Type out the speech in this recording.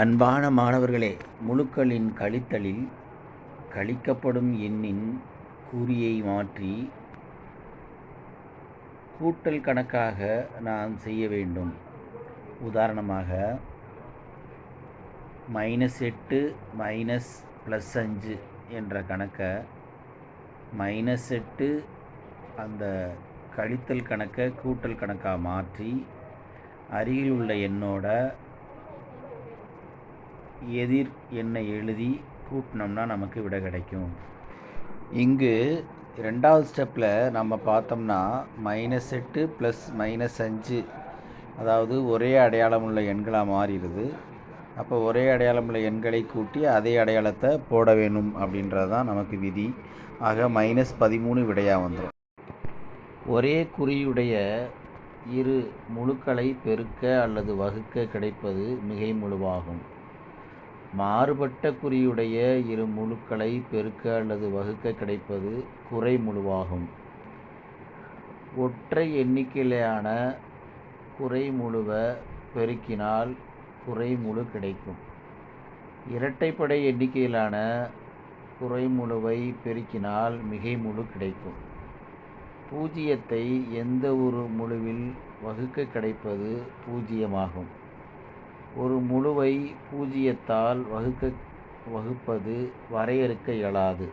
அன்பான மாணவர்களே முழுக்களின் கழித்தலில் கழிக்கப்படும் எண்ணின் குறியை மாற்றி கூட்டல் கணக்காக நாம் செய்ய வேண்டும். உதாரணமாக மைனஸ் எட்டு மைனஸ் ப்ளஸ் அஞ்சு என்ற கணக்கை மைனஸ் எட்டு அந்த கழித்தல் கணக்கை கூட்டல் கணக்காக மாற்றி அருகில் உள்ள எண்ணோட எதிர் எண்ணை எழுதி கூட்டினோம்னா நமக்கு விடை கிடைக்கும். இங்கு ரெண்டாவது ஸ்டெப்பில் நம்ம பார்த்தோம்னா மைனஸ் எட்டு ப்ளஸ் மைனஸ் அஞ்சு அதாவது ஒரே அடையாளம் உள்ள எண்களாக மாறிடுது. அப்போ ஒரே அடையாளம் உள்ள எண்களை கூட்டி அதே அடையாளத்தை போட வேணும் அப்படின்றது தான் நமக்கு விதி. ஆக மைனஸ் பதிமூணு விடையாக வந்துடும் ஒரே குறியுடைய இரு முழுக்களை பெருக்க அல்லது வகுக்க கிடைப்பது மிகை முழுவாகும். மாறுபட்ட குறியுடைய இரு முழுக்களை பெருக்க அல்லது வகுக்க கிடைப்பது குறை முழுவாகும். ஒற்றை எண்ணிக்கையிலான குறை முழுவை பெருக்கினால் குறை முழு கிடைக்கும். இரட்டைப்படை எண்ணிக்கையிலான குறை முழுவை பெருக்கினால் மிகை முழு கிடைக்கும். பூஜ்ஜியத்தை எந்த ஒரு முழுவில் வகுக்க கிடைப்பது பூஜ்ஜியமாகும். ஒரு முழுவை பூஜ்ஜியத்தால் வகுக்க வகுப்பது வரையறுக்க இயலாது.